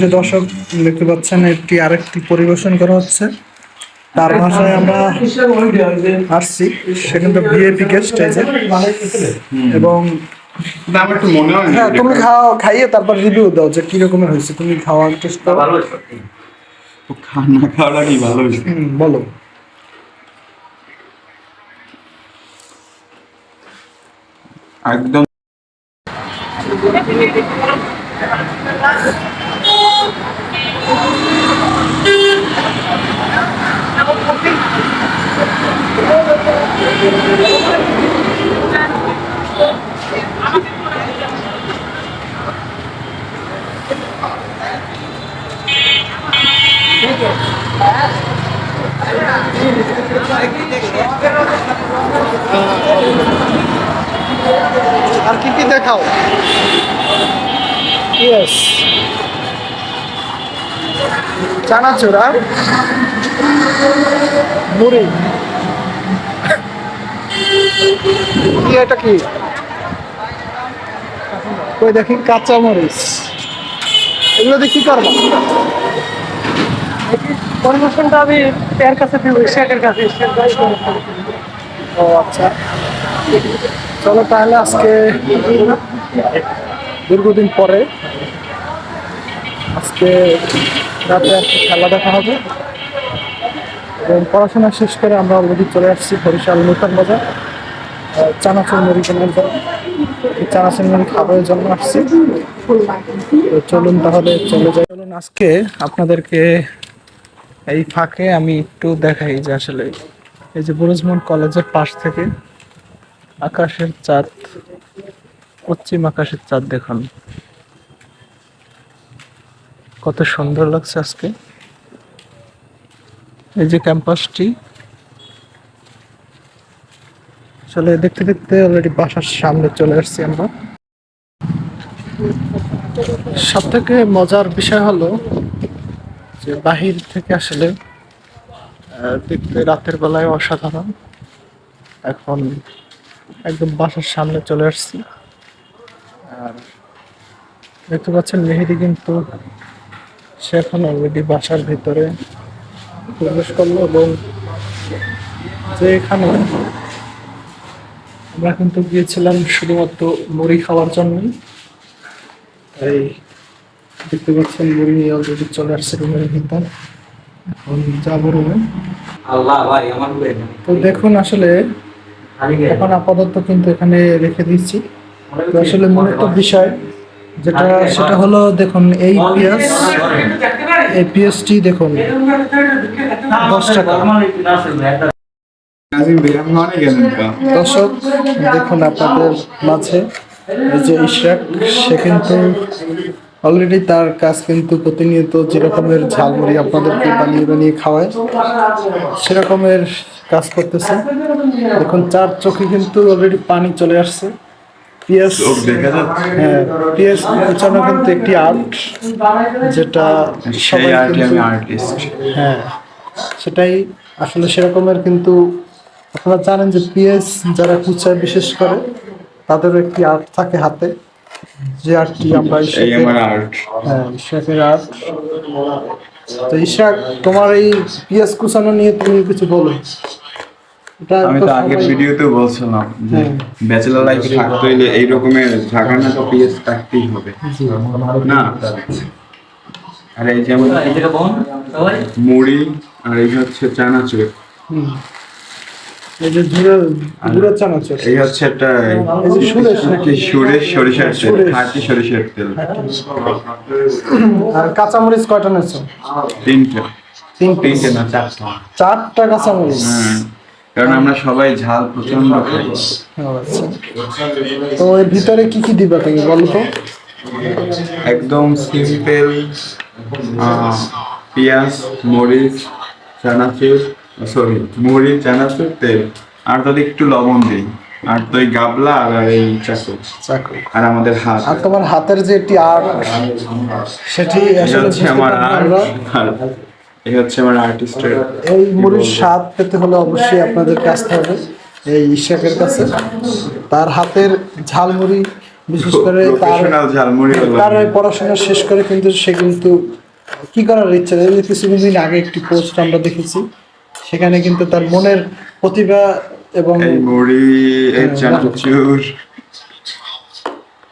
যে দর্শক দেখতে পাচ্ছেন এটি আরেকটি পরিবেশন করা হচ্ছে। তার ভাষায় আমরা আসছি। ভিআইপি গেস্ট এবং মনে হয় তুমি খাও খাইয়ে তারপর রিভিউ দাও যে কি রকমের হয়েছে। তুমি খাওয়া টেস্ট করো খানা খাওয়াটা কি ভালো হয়েছে? হুম, বলো একদম আর কি কি দেখাও? ইয়েস চানাচুর আর? মুড়ি। কি এটা কি? কই দেখি কাঁচা মরিচ। এগুলো দিয়ে কি করব? পরিবেশনটা আমি এর কাছে দিব শেখের কাছে। ও আচ্ছা। চলো তাহলে আজকে দীর্ঘদিন পরে আজকে রাতে একটা খেলা দেখা হবে। এবং পড়াশোনা শেষ করে আমরা অলরেডি চলে আসছি বরিশাল নূতন বাজার চানাচুর মুড়ি কেনার জন্য। চানাচুর মুড়ি খাবার জন্য আসছি। তো চলুন তাহলে চলে যাই। চলুন আজকে আপনাদেরকে এই ফাঁকে আমি একটু দেখাই যে আসলে এই যে বুরুজমন কলেজের পাশ থেকে আকাশের চাঁদ, পশ্চিম আকাশের চাঁদ দেখুন। কত সুন্দর লাগছে আজকে। এই যে ক্যাম্পাসটি, আসলে দেখতে দেখতে অলরেডি বাসার সামনে চলে আসছি আমরা। সব থেকে মজার বিষয় হলো যে বাহির থেকে আসলে দেখতে রাতের বেলায় অসাধারণ। এখন একদম বাসার সামনে চলে আসছি। আর দেখতে পাচ্ছেন মেহেদি কিন্তু সে এখন অলরেডি বাসার ভিতরে প্রবেশ করল এবং যে এখানে আমরা কিন্তু গিয়েছিলাম শুধুমাত্র মুড়ি খাওয়ার জন্যই। তাই দেখতে পাচ্ছেন মুড়ি নিয়ে অলরেডি চলে আসছে রুমের ভিতর। এখন যাব রুমে। আল্লাহ ভাই আমার তো দেখুন আসলে এখন আপাতত কিন্তু এখানে রেখে দিচ্ছি। তো আসলে মূলত বিষয় যেটা সেটা হলো দেখুন এই পেঁয়াজ এই পেঁয়াজটি দেখুন দশ টাকা। দর্শক দেখুন আপনাদের মাঝে এই যে ইশরাক সে কিন্তু অলরেডি তার কাজ কিন্তু প্রতিনিয়ত যেরকমের ঝালমুড়ি আপনাদেরকে বানিয়ে বানিয়ে খাওয়ায় সেরকমের কাজ করতেছে। দেখুন চার চোখে কিন্তু অলরেডি পানি চলে আসছে। যাচ্ছে। হ্যাঁ পেঁয়াজ কুচানো কিন্তু একটি আর্ট যেটা সবাই হ্যাঁ সেটাই আসলে সেরকমের কিন্তু আপনারা জানেন যে পিএস যারা কুচায় বিশেষ করে তাদের একটি আর্ট থাকে হাতে। যে আর্টটি আমরা এই ইশাকের আর্ট। হ্যাঁ ইশাকের আর্ট। তো ইশাক তোমার এই পিএস কুচানো নিয়ে তুমি কিছু বলো। আমি তো আগের ভিডিওতেও বলছিলাম যে। ব্যাচেলর লাইফে থাকতে হইলে এই রকমের ঝাঁকানা তো পিএস থাকতেই হবে। না? আর এই বোন সবাই। মুড়ি আর এই হচ্ছে চানাচুর। হুম। এই যে ঝুড়ে গুঁড়ো চানাচুর। এই হচ্ছে একটা সুরেশ কি সুরেশ সরিষার তেল খাঁটি সরিষার তেল। আর কাঁচামরিচ কয়টা নেছো তিনটে। তিনটে। না চারটা। চারটা কাঁচামরিচ? কারণ আমরা সবাই ঝাল প্রচণ্ড খাই। আচ্ছা। তো এর ভিতরে কি কি দিবা তুমি বলো তো? একদম সিম্পল পেঁয়াজ মরিচ চানাচুর সরি মরিচ চানাচুর তেল। আর যদি একটু লবণ দিই। আর তো এই গাবলা আর এই চাকু। চাকু। আর আমাদের হাত। আর তোমার হাতের যে একটি আর্ট সেটি আসলে আমার আর্ট। এই হচ্ছে আমার আর্টিস্টের এই মুড়ির স্বাদ পেতে হলে অবশ্যই আপনাদেরকে আসতে হবে এই ইশাকের কাছে। তার হাতের ঝালমুড়ি বিশেষ করে তার ঝালমুড়ি তার পড়াশোনা শেষ করে কিন্তু সে কিন্তু কি করার ইচ্ছা? যে কিছুদিন আগে একটি পোস্ট আমরা দেখেছি। সেখানে কিন্তু তার মনের প্রতিভা এবং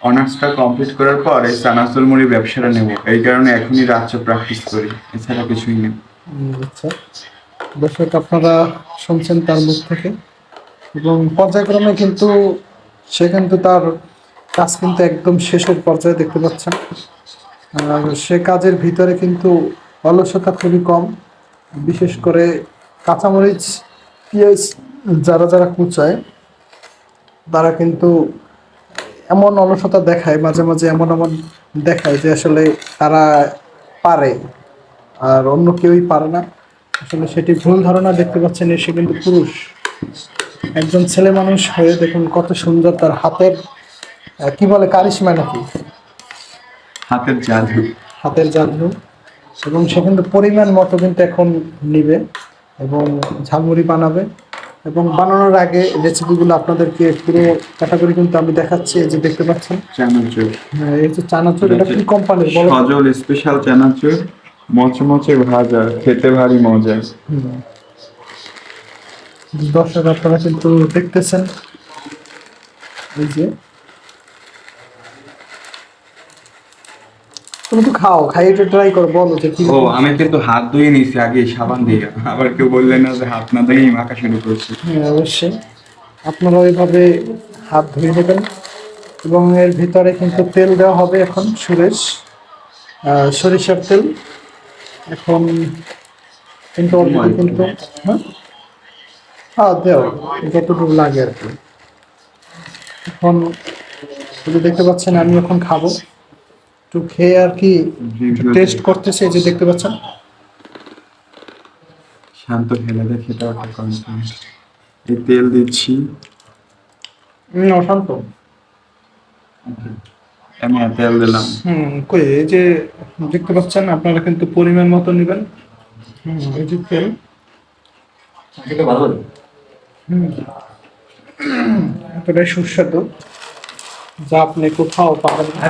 অনার্সটা কমপ্লিট করার পর এই চানাচুর মুড়ি ব্যবসাটা নেব। এই কারণে এখনই রাত্রে প্র্যাকটিস করি এছাড়া কিছুই নেই। আচ্ছা। দর্শক আপনারা শুনছেন তার মুখ থেকে। এবং পর্যায়ক্রমে কিন্তু সে কিন্তু তার কাজ কিন্তু একদম শেষের পর্যায়ে দেখতে পাচ্ছেন। সে কাজের ভিতরে কিন্তু অলসতা খুবই কম বিশেষ করে কাঁচামরিচ পেঁয়াজ যারা যারা কুচায় তারা কিন্তু এমন অলসতা দেখায় মাঝে মাঝে এমন এমন দেখায় যে আসলে তারা পারে আর অন্য কেউই পারে না। আসলে সেটি ভুল ধারণা দেখতে পাচ্ছেন সে কিন্তু পুরুষ। একজন ছেলে মানুষ হয়ে দেখুন কত সুন্দর তার হাতের কি বলে কারিশমা নাকি? হাতের জাদু। হাতের জাদু। এবং সে কিন্তু পরিমাণ মতো কিন্তু এখন নিবে। এবং ঝালমুড়ি বানাবে। এবং বানানোর আগে রেসিপিগুলো আপনাদেরকে পুরো ক্যাটাগরি কিন্তু আমি দেখাচ্ছি যে দেখতে পাচ্ছেন। চানাচুর। হ্যাঁ, এই যে চানাচুর এটা কি কোম্পানির বলো? সজল স্পেশাল চানাচুর মচমচে ভাজা খেতে ভারী মজা। দর্শক আপনারা কিন্তু দেখতেছেন। এই যে তুমি তো খাও খাই একটু ট্রাই করো বলো যে কি ও আমি কিন্তু হাত ধুয়ে নিয়েছি আগে সাবান দিয়ে। আবার কেউ বললেন না যে হাত না ধুয়েই মাখা শুরু করছি। হ্যাঁ অবশ্যই। আপনারা ওইভাবে হাত ধুয়ে নেবেন। এবং এর ভিতরে কিন্তু তেল দেওয়া হবে এখন সুরেশ। সরিষার তেল। এখন কিন্তু অলরেডি কিন্তু হ্যাঁ? হ্যাঁ দেও যতটুকু লাগে আর কি। এখন দেখতে পাচ্ছেন আমি এখন খাব। একটু খেয়ে আর কি টেস্ট করতেছে এই যে দেখতে পাচ্ছেন? শান্ত খেলে দেখে এটা এই তেল দিচ্ছি। হুম, অশান্ত। আমি তেল দিলাম। হুম কই এই যে দেখতে পাচ্ছেন আপনারা কিন্তু পরিমাণ মতো নেবেন। হুম এই যে তেল। সেটা ভালো হুম। এতটাই সুস্বাদু। যা আপনি কোথাও পাবেন। না।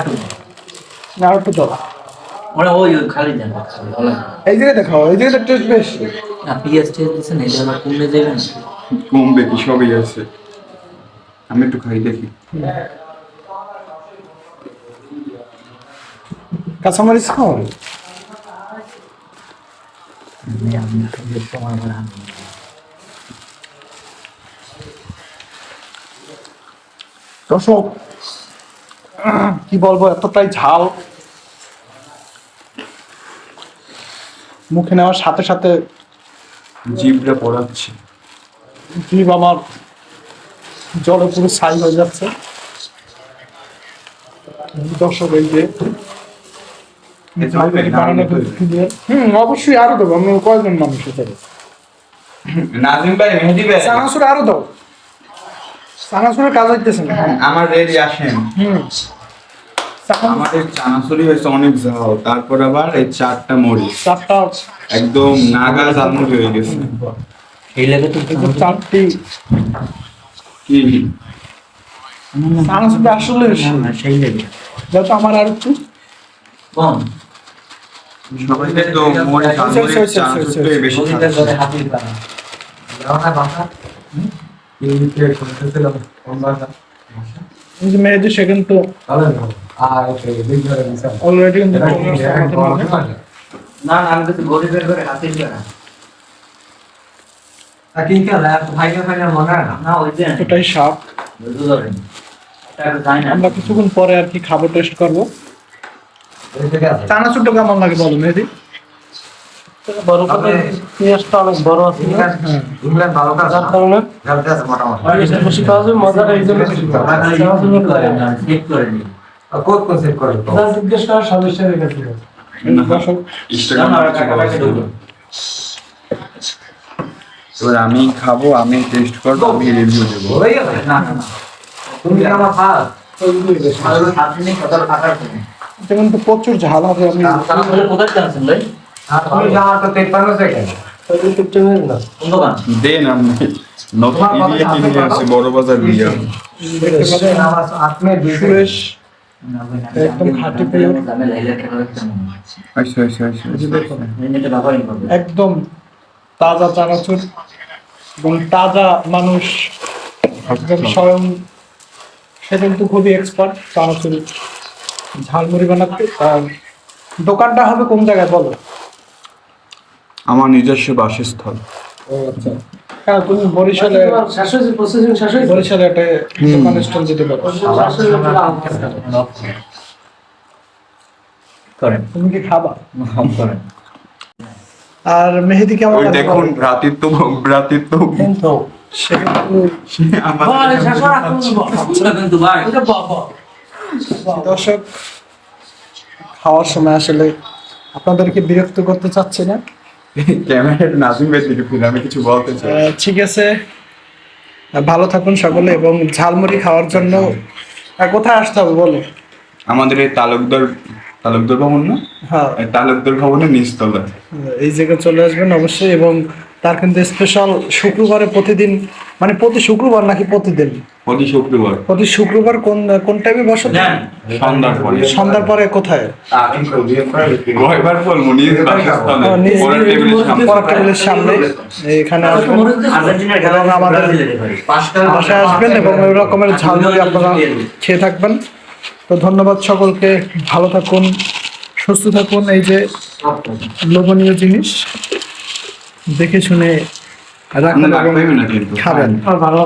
না, আর একটু দাও ওরা ওই খালি দেন। এই জায়গায় দেখাও এই জায়গায় টেস্ট বেশি। না পিএস টেস্ট দিচ্ছেন এটা আবার কমে যাবে না? কমবে কি সবই আছে। আমি একটু খাই দেখি। কাঁচামরিচ খাও। দর্শক কি বলব এতটাই ঝাল। মুখে নেওয়ার সাথে সাথে জিভটা পড়াচ্ছে। জিভ আমার জলে পুরো ছাই হয়ে যাচ্ছে। দর্শক এই যে। হুম অবশ্যই আরও দেবো। আমি কয়েকজন মানুষ এখানে নাজিম ভাই মেহেদি ভাই। চানাচুর আরও দাও। চানাচুরের কাজ হইতেছে না? আমার রেডি আসেন। হুম। চানাচুর আমাদের চানাচুরি হয়েছে অনেক ঝাল তারপর আবার এই চারটা মরিচ চারটা একদম নাগা ঝালমুড়ি হয়ে গেছে। সেই লাগে তো এই চারটি। কি? চানাচুরটা আসলে সেই লাগে। যাতে আমার আর একটু কোন সবাই তো সরি, চানাচুরটাই বেশি না এই যে মেহেদি সে কিন্তু অলরেডি কিন্তু। না আমি তো গরিবের ঘরে পাড়া না সাপ আমরা কিছুক্ষণ পরে আর কি খাব টেস্ট করব। চানাচুরটা কেমন লাগে বলো মেহেদি বড় পেঁয়াজটা অনেক বড় আছে। যার কারণে বেশি বেশি এই জন্য করে যা জিজ্ঞেস করার সমস্যা ছিল। এবার আমি খাব আমি টেস্ট করব আমি রিভিউ দেবো। তুমি প্রচুর ঝাল হবে আমি কোথায় জানছেন ভাই? দেন বড় বাজার দিয়ে। একদম খাঁটি পিওর আচ্ছা আচ্ছা আচ্ছা তাজা চানাচুর এবং তাজা মানুষ একদম স্বয়ং। সে কিন্তু খুবই এক্সপার্ট চানাচুর ঝালমুড়ি বানাতে। আর দোকানটা হবে কোন জায়গায় বলো? আমার নিজস্ব বাসস্থল। ও আচ্ছা। হ্যাঁ তুমি বরিশালে বরিশালে একটা দোকান স্টল পারো। করেন। তুমি কি খাবা? করেন। আর মেহেদি কেমন দেখুন ভ্রাতৃত্ব ভ্রাতৃত্ব ভাই। দর্শক খাওয়ার সময় আসলে আপনাদেরকে বিরক্ত করতে চাচ্ছি না। ক্যামেরাটা নাজিমের দিকে ফিরে আমি কিছু বলতে চাই। ঠিক আছে। ভালো থাকুন সকলে এবং ঝালমুড়ি খাওয়ার জন্য আহ, কোথায় আসতে হবে বলো? আমাদের এই তালুকদার তালুকদার ভবন না? হ্যাঁ। তালুকদার ভবনের নিচতলা এই জায়গায় চলে আসবেন অবশ্যই এবং তার কিন্তু স্পেশাল শুক্রবারে প্রতিদিন মানে প্রতি শুক্রবার নাকি প্রতিদিন? প্রতি শুক্রবার। প্রতি শুক্রবার কোন কোন টাইমে বসে? সন্ধ্যার পরে। সন্ধ্যার পরে কোথায়? গয়বার ফল নিজ- টেবিলের সামনে। টেবিলের সামনে। এখানে আসবেন। আর্জেন্টিনার এবং আমাদের বাসায় আসবেন এবং ওই রকমের ঝালমুড়ি আপনারা খেয়ে থাকবেন। তো ধন্যবাদ সকলকে। ভালো থাকুন সুস্থ থাকুন। এই যে লোভনীয় জিনিস। দেখে শুনে রাখবেন খাবেন। ভালো